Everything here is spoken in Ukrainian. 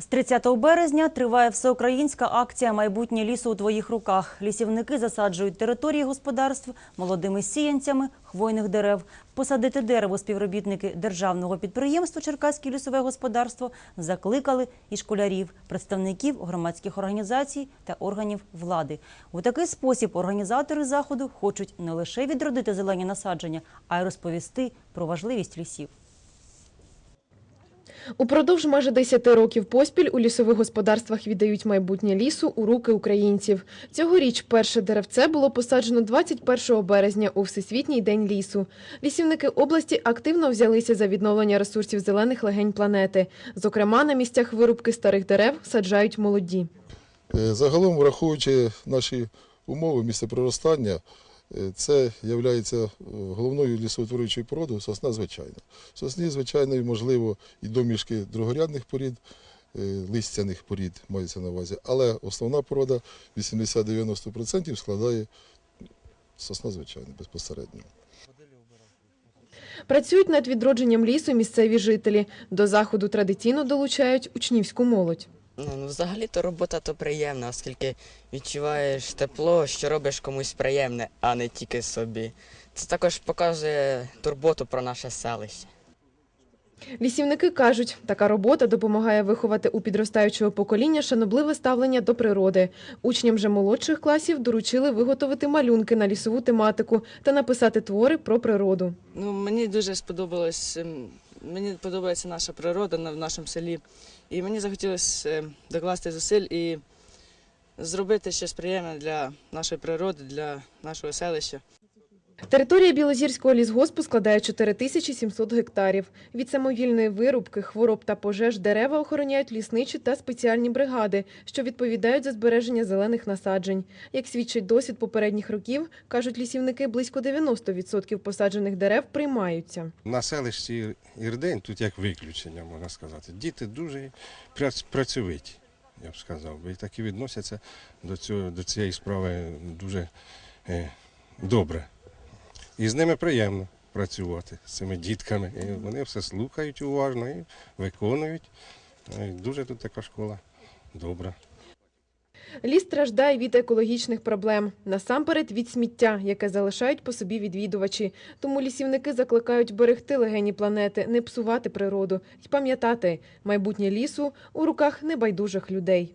З 30 березня триває всеукраїнська акція Майбутнє лісу у твоїх руках. Лісівники засаджують території господарств молодими сіянцями хвойних дерев. Посадити дерево співробітники державного підприємства Черкаське лісове господарство закликали і школярів, представників громадських організацій та органів влади. У такий спосіб організатори заходу хочуть не лише відродити зелені насадження, а й розповісти про важливість лісів. Упродовж майже 10 років поспіль у лісових господарствах віддають майбутнє лісу у руки українців. Цьогоріч перше деревце було посаджено 21 березня у Всесвітній день лісу. Лісівники області активно взялися за відновлення ресурсів зелених легень планети. Зокрема, на місцях вирубки старих дерев саджають молоді. Е, Загалом, враховуючи наші умови місце проростання, це є головною лісоутворюючою породою сосна звичайна. Сосні, звичайно, можливо, і домішки другорядних порід, е, листяних порід мається на увазі, але основна порода 80-90% складає сосна звичайна безпосередньо. Працюють над відродженням лісу місцеві жителі. До заходу традиційно долучають учнівську молодь. Ну, ну взагалі-то робота то приємна, оскільки відчуваєш тепло, що робиш комусь приємне, а не тільки собі. Це також показує турботу про наше селище. Лісівники кажуть, така робота допомагає виховати у підростаючого покоління шанобливе ставлення до природи. Учням же молодших класів доручили виготовити малюнки на лісову тематику та написати твори про природу. Ну, мені дуже сподобалось. Мені подобається наша природа в нашому селі. І мені захотілося ем, докласти зусиль і зробити щось приємне для нашої природи, для нашого селища. Територія Білозірського лісгоспу складає 4700 гектарів. Від самовільної вирубки, хвороб та пожеж дерева охороняють лісничі та спеціальні бригади, що відповідають за збереження зелених насаджень. Як свідчить досвід попередніх років, кажуть лісівники, близько 90% посаджених дерев приймаються. На селищі Ірдень, тут як виключення, можна сказати. Діти дуже прац- працьовиті, я б сказав. І так і відносяться до, цього, до цієї справи дуже е, добре. І з ними приємно працювати, з цими дітками. І вони все слухають уважно і виконують. І дуже тут така школа добра. Ліс страждає від екологічних проблем, насамперед від сміття, яке залишають по собі відвідувачі. Тому лісівники закликають берегти легені планети, не псувати природу і пам'ятати, майбутнє лісу у руках небайдужих людей.